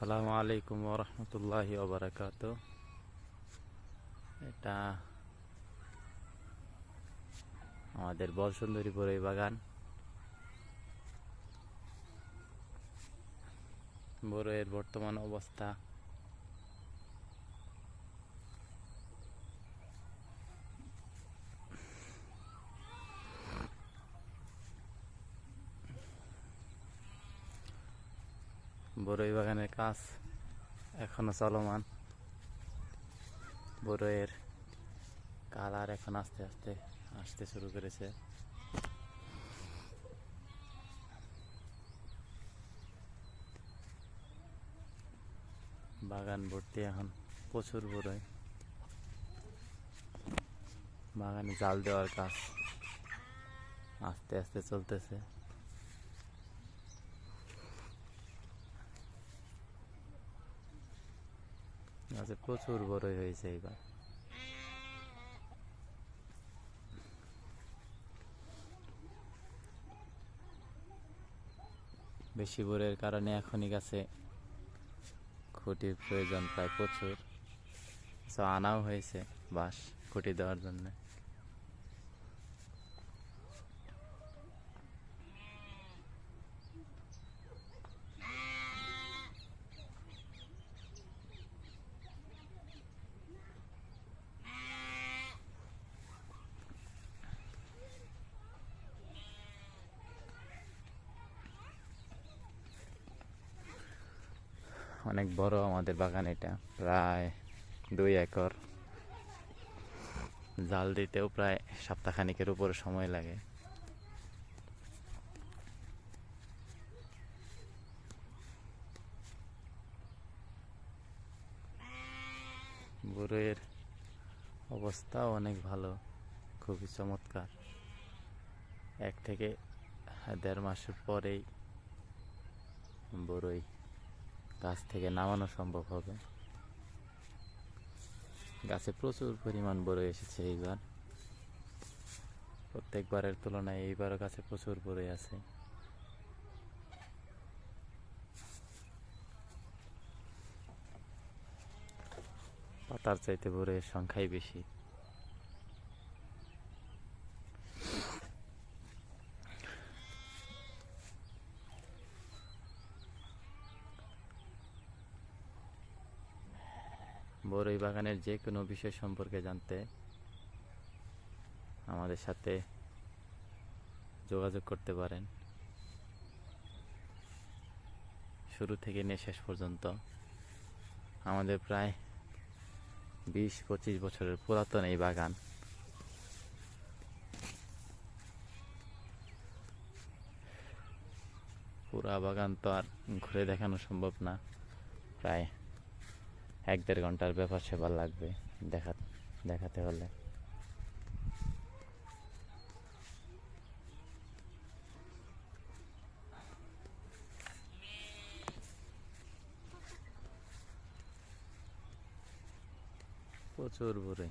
আসসালামু আলাইকুম ওরহমতুল্লাহি ওবরাকাত এটা আমাদের বলসুন্দরী বড়ই বাগান। বরইয়ের বর্তমান অবস্থা। বড়ই বাগানের কাজ। এখনও চলমান। বড়ইয়ের কালার এখন আস্তে আস্তে আসতে শুরু করেছে। বাগান ভর্তি এখন প্রচুর বড়ই। বাগানে জাল দেওয়ার কাজ আস্তে আস্তে চলতেছে। গাছে প্রচুর বড়ই হয়েছে এবার বেশি বোরের কারণে এখনই গাছে খুঁটির প্রয়োজন প্রায় প্রচুর। আনাও হয়েছে বাঁশ খুঁটি দেওয়ার জন্য। অনেক বড় আমাদের বাগান এটা, প্রায় দুই একর। জাল দিতেও প্রায় সপ্তাহখানিকের উপরে সময় লাগে। বড়ইয়ের অবস্থাও অনেক ভালো, খুবই চমৎকার। এক থেকে দেড় মাসের পরেই বড়ই গাছ থেকে নামানো সম্ভব হবে। গাছে প্রচুর পরিমাণ বড় এসেছে এইবার। প্রত্যেকবারের তুলনায় এইবারও গাছে প্রচুর বড়ই আছে। পাতার চাইতে বড়ের সংখ্যাই বেশি। বড়ই বাগানের যে কোনো বিষয় সম্পর্কে জানতে আমাদের সাথে যোগাযোগ করতে পারেন। শুরু থেকে নিয়ে শেষ পর্যন্ত আমাদের প্রায় বিশ পঁচিশ বছরের পুরাতন এই বাগান। পুরা বাগান তো আর ঘুরে দেখানো সম্ভব না। প্রায় এক দেড় ঘণ্টার ব্যাপার সেবার লাগবে দেখা দেখাতে হলে। প্রচুর বুড়ি।